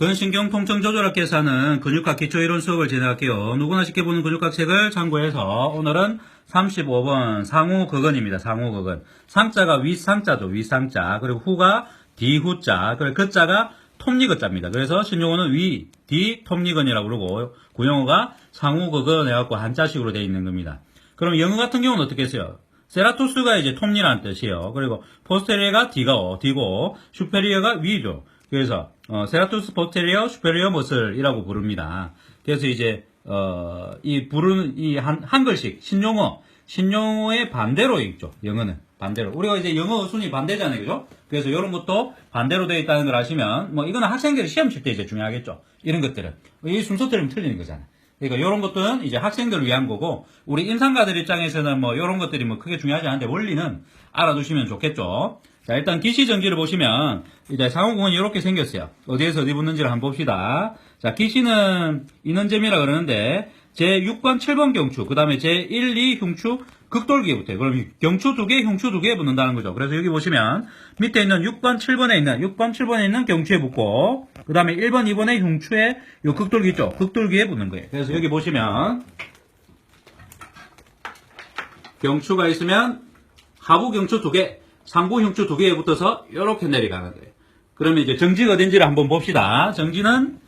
근신경 통증 조절학교에서 하는 근육학 기초이론 수업을 진행할게요. 누구나 쉽게 보는 근육학 책을 참고해서 오늘은 35번 상우 거근입니다. 상우 거근. 상자가 윗상자죠. 윗상자. 그리고 후가 뒤후자. 그리고 그자가 톱니거자입니다. 그래서 신용어는 위, 뒤, 톱니건이라고 그러고 구용어가 상우 거근 해갖고 한자식으로 되어 있는 겁니다. 그럼 영어 같은 경우는 어떻게 했어요? 세라토스가 이제 톱니라는 뜻이에요. 그리고 포스테리어가 뒤가 어, 뒤고 슈페리어가 위죠. 그래서 어, 세라토스 포스테리어 슈페리어 머슬이라고 부릅니다. 그래서 이제 어, 이 부르는 이 한, 한글식 신용어 신용어의 반대로 읽죠. 영어는 반대로. 우리가 이제 영어 순위 반대잖아요, 그죠? 그래서 이런 것도 반대로 되어 있다는 걸 아시면 뭐 이거는 학생들이 시험 칠 때 이제 중요하겠죠. 이런 것들은 이 순서 틀리면 틀리는 거잖아요. 그러니까 이런 것들은 이제 학생들을 위한 거고 우리 임상가들 입장에서는 뭐 이런 것들이 뭐 크게 중요하지 않은데 원리는 알아두시면 좋겠죠. 자 일단 기시 전기를 보시면 이제 상호공은 이렇게 생겼어요. 어디에서 어디 붙는지를 한번 봅시다. 자 기시는 인원점이라 그러는데 제 6번 7번 경추 그 다음에 제 1, 2 흉추 극돌기에 붙어요. 그럼 경추 두 개, 흉추 두 개에 붙는다는 거죠. 그래서 여기 보시면 밑에 있는 6번, 7번에 있는 6번, 7번에 있는 경추에 붙고 그 다음에 1번, 2번의 흉추에 요 극돌기 있죠. 극돌기에 붙는 거예요. 그래서 여기 보시면 경추가 있으면 하부 경추 두 개, 상부 흉추 두 개에 붙어서 이렇게 내려가는 거예요. 그러면 이제 정지가 어딘지를 한번 봅시다. 정지는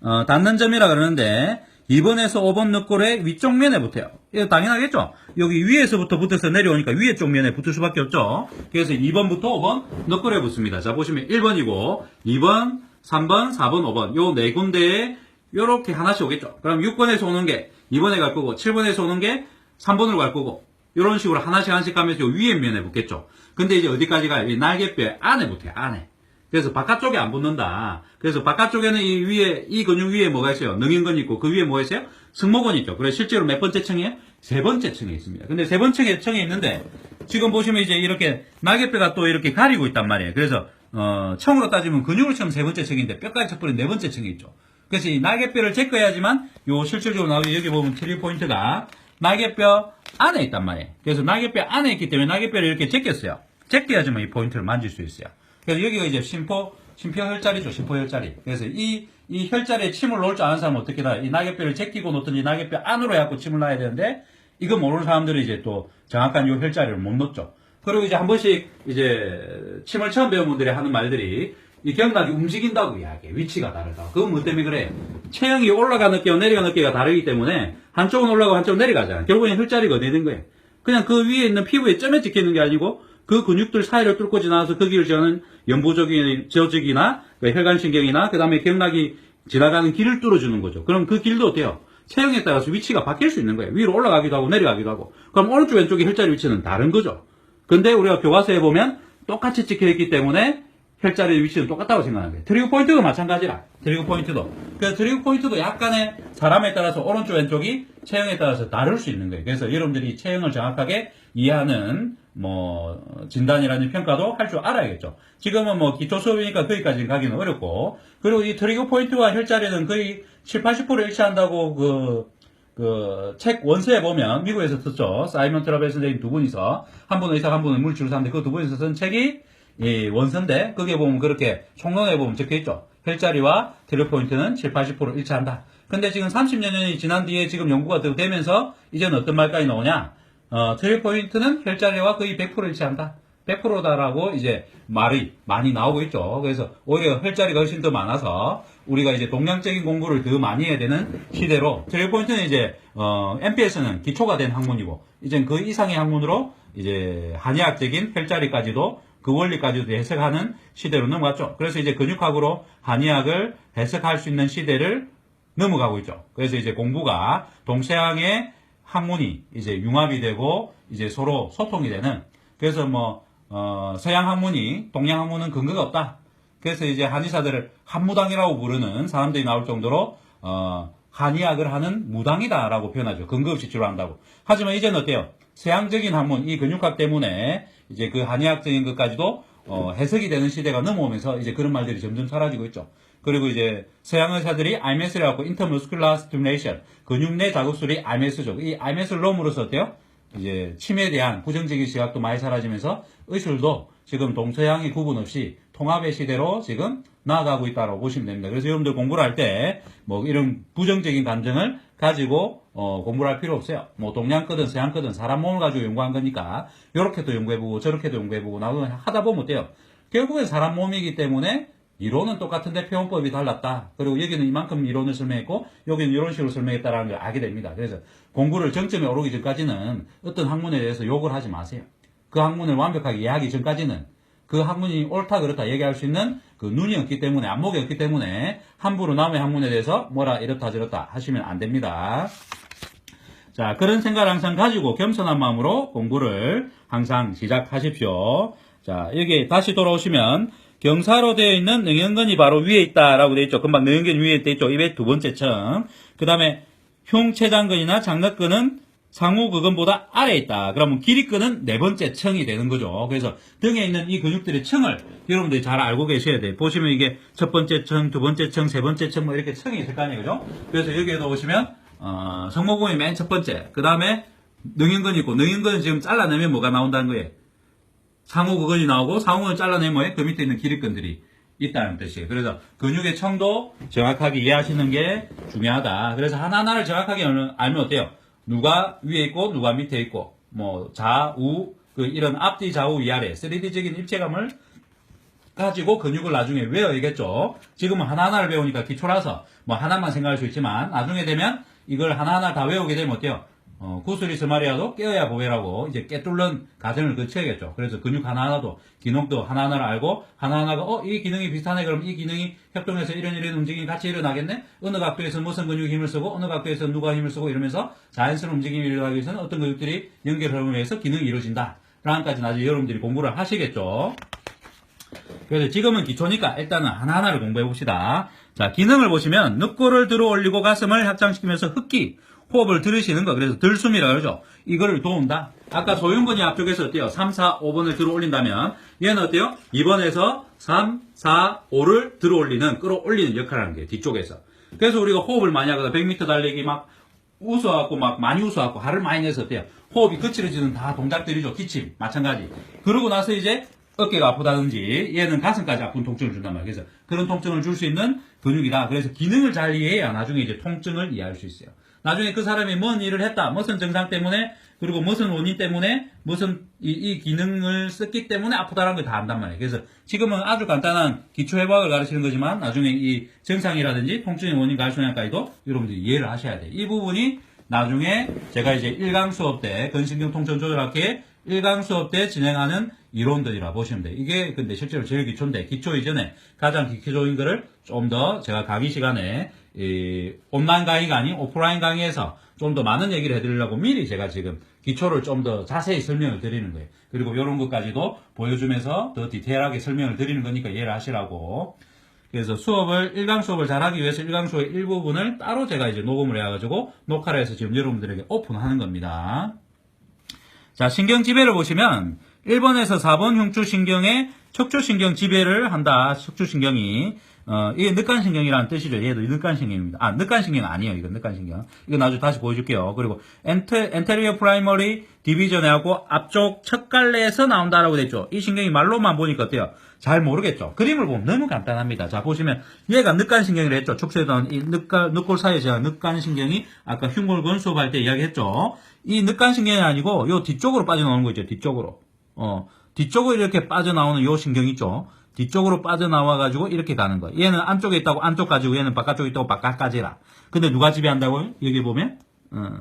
어, 닿는 점이라 그러는데 2번에서 5번 늑골의 위쪽 면에 붙어요. 이거 당연하겠죠? 여기 위에서부터 붙어서 내려오니까 위에 쪽 면에 붙을 수밖에 없죠? 그래서 2번부터 5번 늑골에 붙습니다. 자, 보시면 1번이고, 2번, 3번, 4번, 5번. 요 네 군데에 요렇게 하나씩 오겠죠? 그럼 6번에서 오는 게 2번에 갈 거고, 7번에서 오는 게 3번으로 갈 거고, 이런 식으로 하나씩 하나씩 가면서 요 위에 면에 붙겠죠? 근데 이제 어디까지 가요? 이 날개뼈 안에 붙어요, 안에. 그래서 바깥쪽에 안 붙는다. 그래서 바깥쪽에는 이 위에, 이 근육 위에 뭐가 있어요? 능인근 있고, 그 위에 뭐가 있어요? 승모근 있죠. 그래서 실제로 몇 번째 층이에요? 세 번째 층에 있습니다. 근데 세 번째 층에 있는데, 지금 보시면 이제 이렇게 날개뼈가 또 이렇게 가리고 있단 말이에요. 그래서, 어, 층으로 따지면 근육을 치면 세 번째 층인데, 뼈까지 쳐버린 네 번째 층에 있죠. 그래서 이 날개뼈를 체크해야지만, 요 실질적으로 나오죠. 여기 보면 트리 포인트가, 날개뼈 안에 있단 말이에요. 그래서 날개뼈 안에 있기 때문에 날개뼈를 이렇게 제꼈어요. 제껴야지만 이 포인트를 만질 수 있어요. 그래서 여기가 이제 심포, 심표 혈자리죠. 심포 혈자리. 그래서 이, 이 혈자리에 침을 놓을 줄 아는 사람은 어떻게 나, 이 낙엽뼈를 제끼고 놓든지 낙엽뼈 안으로 해갖고 침을 놔야 되는데, 이거 모르는 사람들은 이제 또 정확한 요 혈자리를 못 놓죠. 그리고 이제 한 번씩 이제 침을 처음 배운 분들이 하는 말들이 이 경락이 움직인다고 이야기해. 위치가 다르다. 그건 뭐 때문에 그래? 체형이 올라가는 어깨와 내려가는 어깨가 다르기 때문에 한쪽은 올라가고 한쪽은 내려가잖아. 결국엔 혈자리가 어디 된 거예요? 그냥 그 위에 있는 피부에 점에 찍히는 게 아니고 그 근육들 사이를 뚫고 지나가서 거기를 저는 연부적인 저적이나 그 혈관신경이나 그 다음에 경락이 지나가는 길을 뚫어주는 거죠. 그럼 그 길도 어때요? 체형에 따라서 위치가 바뀔 수 있는 거예요. 위로 올라가기도 하고 내려가기도 하고. 그럼 오른쪽 왼쪽의 혈자리 위치는 다른 거죠. 근데 우리가 교과서에 보면 똑같이 찍혀있기 때문에 혈자리의 위치는 똑같다고 생각하는 거예요. 트리거 포인트도 마찬가지라. 트리거 포인트도. 그래서 트리거 포인트도 약간의 사람에 따라서 오른쪽 왼쪽이 체형에 따라서 다를 수 있는 거예요. 그래서 여러분들이 체형을 정확하게 이해하는 뭐 진단이라는 평가도 할 줄 알아야겠죠. 지금은 뭐 기초 수업이니까 거기까지 가기는 어렵고 그리고 이 트리거 포인트와 혈자리는 거의 7, 80% 일치한다고 그 그책 원서에 보면 미국에서 썼죠. 사이먼 트라벨 선생님 두 분이서 한 분은 의사 한 분은 물질을 사는데 그 두 분이서 쓴 책이 이 원서인데 거기에 보면 그렇게 총론에 보면 적혀 있죠. 혈자리와 트리거 포인트는 7, 80% 일치한다. 근데 지금 30년이 지난 뒤에 지금 연구가 더 되면서 이제는 어떤 말까지 나오냐? 어, 트리 포인트는 혈자리와 거의 100% 일치한다. 100%다라고 이제 말이 많이 나오고 있죠. 그래서 오히려 혈자리가 훨씬 더 많아서 우리가 이제 동양적인 공부를 더 많이 해야 되는 시대로 트리 포인트는 이제 어, MPS는 기초가 된 학문이고 이제 그 이상의 학문으로 이제 한의학적인 혈자리까지도 그 원리까지도 해석하는 시대로 넘어갔죠. 그래서 이제 근육학으로 한의학을 해석할 수 있는 시대를 넘어가고 있죠. 그래서 이제 공부가 동서양의 학문이 이제 융합이 되고 이제 서로 소통이 되는 그래서 뭐 어, 서양 학문이 동양 학문은 근거가 없다. 그래서 이제 한의사들을 한무당이라고 부르는 사람들이 나올 정도로 어, 한의학을 하는 무당이다라고 표현하죠. 근거 없이 치료한다고. 하지만 이제는 어때요? 서양적인 학문, 이 근육학 때문에 이제 그 한의학적인 것까지도 어, 해석이 되는 시대가 넘어오면서 이제 그런 말들이 점점 사라지고 있죠. 그리고 이제 서양 의사들이 IMS를 갖고 Intermuscular Stimulation, 근육 내 자극술이 IMS죠. 이 IMS를 넣음으로써 어때요? 이제 침에 대한 부정적인 시각도 많이 사라지면서 의술도 지금 동서양의 구분 없이 통합의 시대로 지금 나아가고 있다고 보시면 됩니다. 그래서 여러분들 공부를 할 때 뭐 이런 부정적인 감정을 가지고 어, 공부를 할 필요 없어요. 뭐 동양 거든 서양 거든 사람 몸을 가지고 연구한 거니까 이렇게도 연구해보고 저렇게도 연구해보고 나도 하다 보면 어때요? 결국엔 사람 몸이기 때문에 이론은 똑같은데 표현법이 달랐다. 그리고 여기는 이만큼 이론을 설명했고 여기는 이런 식으로 설명했다라는 걸 알게 됩니다. 그래서 공부를 정점에 오르기 전까지는 어떤 학문에 대해서 욕을 하지 마세요. 그 학문을 완벽하게 이해하기 전까지는 그 학문이 옳다 그렇다 얘기할 수 있는 그 눈이 없기 때문에 안목이 없기 때문에 함부로 남의 학문에 대해서 뭐라 이렇다 저렇다 하시면 안 됩니다. 자 그런 생각을 항상 가지고 겸손한 마음으로 공부를 항상 시작하십시오. 자 여기 다시 돌아오시면 경사로 되어 있는 능연근이 바로 위에 있다라고 되어 있죠. 금방 능연근 위에 되어 있죠. 입의 두 번째 층. 그 다음에 흉체장근이나 장막근은 상우 그근보다 아래에 있다. 그러면 길이근은 네 번째 층이 되는 거죠. 그래서 등에 있는 이 근육들의 층을 여러분들이 잘 알고 계셔야 돼요. 보시면 이게 첫 번째 층, 두 번째 층, 세 번째 층 뭐 이렇게 층이 있을 거 아니에요. 그죠? 그래서 여기에도 보시면 어, 성모공이 맨 첫 번째. 그 다음에 능연근이 있고 능연근은 지금 잘라내면 뭐가 나온다는 거예요. 상호 그근이 나오고 상호를 잘라내면 그 밑에 있는 기립근들이 있다는 뜻이에요. 그래서 근육의 청도 정확하게 이해하시는 게 중요하다. 그래서 하나하나를 정확하게 알면 어때요? 누가 위에 있고 누가 밑에 있고 뭐 좌우 그 이런 앞뒤 좌우 위아래 3D적인 입체감을 가지고 근육을 나중에 외워야겠죠. 지금은 하나하나를 배우니까 기초라서 뭐 하나만 생각할 수 있지만 나중에 되면 이걸 하나하나 다 외우게 되면 어때요? 어, 구슬이 스마리아도 깨어야 보배라고 이제 깨뚫는 과정을 거쳐야겠죠. 그래서 근육 하나하나도 기능도 하나하나를 알고 하나하나가 어, 이 기능이 비슷하네. 그럼 이 기능이 협동해서 이런 이런 움직임이 같이 일어나겠네. 어느 각도에서 무슨 근육이 힘을 쓰고 어느 각도에서 누가 힘을 쓰고 이러면서 자연스러운 움직임이 일어나기 위해서는 어떤 근육들이 연결을 해서 기능이 이루어진다. 라는까지 나중에 여러분들이 공부를 하시겠죠. 그래서 지금은 기초니까 일단은 하나하나를 공부해 봅시다. 자, 기능을 보시면 늑골을 들어 올리고 가슴을 확장시키면서 흡기, 호흡을 들으시는 거. 그래서 들숨이라 그러죠. 이거를 도운다. 아까 소윤근이 앞쪽에서 어때요? 3, 4, 5번을 들어 올린다면 얘는 어때요? 2번에서 3, 4, 5를 들어 올리는, 끌어올리는 역할을 하는 거예요. 뒤쪽에서. 그래서 우리가 호흡을 많이 하거든. 100m 달리기 막 웃어갖고 막 많이 웃어갖고 화를 많이 내서 어때요? 호흡이 거칠어지는 다 동작들이죠. 기침 마찬가지. 그러고 나서 이제 어깨가 아프다든지 얘는 가슴까지 아픈 통증을 준단 말이에요. 그래서 그런 통증을 줄 수 있는 근육이다. 그래서 기능을 잘 이해해야 나중에 이제 통증을 이해할 수 있어요. 나중에 그 사람이 뭔 일을 했다, 무슨 증상 때문에, 그리고 무슨 원인 때문에, 무슨 이, 이 기능을 썼기 때문에 아프다라는 걸 다 안단 말이에요. 그래서 지금은 아주 간단한 기초 해부학을 가르치는 거지만 나중에 이 증상이라든지 통증의 원인 가르치는까지도 여러분들이 이해를 하셔야 돼요. 이 부분이 나중에 제가 이제 1강 수업 때 근신경 통증 조절학회 1강 수업 때 진행하는 이론들이라 보시면 돼요. 이게 근데 실제로 제일 기초인데 기초 이전에 가장 기초적인 거를 좀 더 제가 강의 시간에 이 온라인 강의가 아닌 오프라인 강의에서 좀 더 많은 얘기를 해드리려고 미리 제가 지금 기초를 좀 더 자세히 설명을 드리는 거예요. 그리고 이런 것까지도 보여주면서 더 디테일하게 설명을 드리는 거니까 이해를 하시라고. 그래서 수업을 1강 수업을 잘하기 위해서 1강 수업의 일부분을 따로 제가 이제 녹음을 해가지고 녹화를 해서 지금 여러분들에게 오픈하는 겁니다. 자, 신경 지배를 보시면 1번에서 4번 흉추신경에 척추신경 지배를 한다. 척추신경이 어, 이게 늑간신경이라는 뜻이죠. 얘도 늑간신경입니다. 아, 늑간신경 아니에요. 이건 늑간신경. 이거 나중에 다시 보여줄게요. 그리고 엔테, 엔테리어 프라이머리 디비전하고 앞쪽 첫 갈래에서 나온다라고 됐죠. 이 신경이 말로만 보니까 어때요? 잘 모르겠죠. 그림을 보면 너무 간단합니다. 자, 보시면 얘가 늑간신경이라 했죠. 척추에 나온 이 늑간, 늑골 사이에 제가 늑간신경이 아까 흉골근 수업할 때 이야기했죠. 이 늑간신경이 아니고 요 뒤쪽으로 빠져나오는 거 있죠. 뒤쪽으로. 어, 뒤쪽으로 이렇게 빠져나오는 요 신경 있죠. 뒤쪽으로 빠져나와가지고 이렇게 가는 거예요. 얘는 안쪽에 있다고 안쪽 가지고 얘는 바깥쪽에 있다고 바깥까지라. 근데 누가 지배한다고요? 여기 보면 어.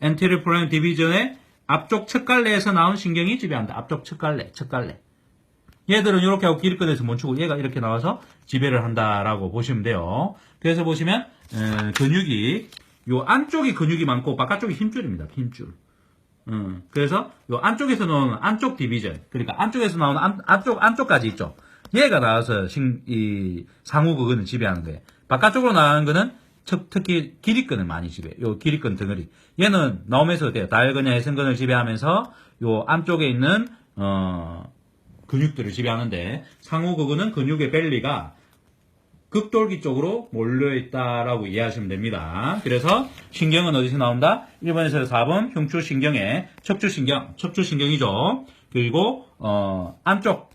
엔테리 프라임 디비전의 앞쪽 척갈래에서 나온 신경이 지배한다. 앞쪽 척갈래, 척갈래. 얘들은 이렇게 하고 길거리에서 멈추고 얘가 이렇게 나와서 지배를 한다라고 보시면 돼요. 그래서 보시면 에, 근육이 요 안쪽이 근육이 많고 바깥쪽이 힘줄입니다. 힘줄. 음, 그래서 요 안쪽에서 나오는 안쪽 디비전, 그러니까 안쪽에서 나오는 안, 안쪽 안쪽까지 있죠. 얘가 나와서 신, 이 상우 그근을 지배하는 거예요. 바깥쪽으로 나가는 거는 특, 특히 길이근을 많이 지배. 요 길이근 덩어리. 얘는 나오면서 어때요? 다혈근이나 해생근을 지배하면서 요 안쪽에 있는 어 근육들을 지배하는데 상우 그근은 근육의 벨리가 극돌기 쪽으로 몰려있다라고 이해하시면 됩니다. 그래서 신경은 어디서 나온다? 1번에서 4번 흉추신경에 척추신경, 척추신경이죠. 그리고 어, 안쪽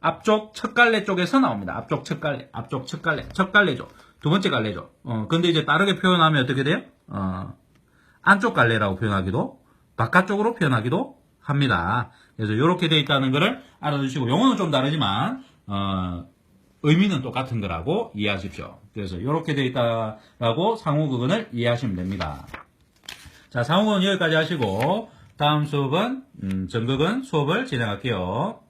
앞쪽 첫 갈래 쪽에서 나옵니다. 앞쪽 첫 갈래, 앞쪽 첫 갈래, 첫 갈래죠. 두 번째 갈래죠. 어, 근데 이제 다르게 표현하면 어떻게 돼요? 어, 안쪽 갈래라고 표현하기도, 바깥쪽으로 표현하기도 합니다. 그래서 이렇게 돼 있다는 것을 알아두시고, 용어는 좀 다르지만, 어, 의미는 똑같은 거라고 이해하십시오. 그래서 이렇게 돼 있다라고 상호극은을 이해하시면 됩니다. 자, 상호극은 여기까지 하시고, 다음 수업은, 음, 전극은 수업을 진행할게요.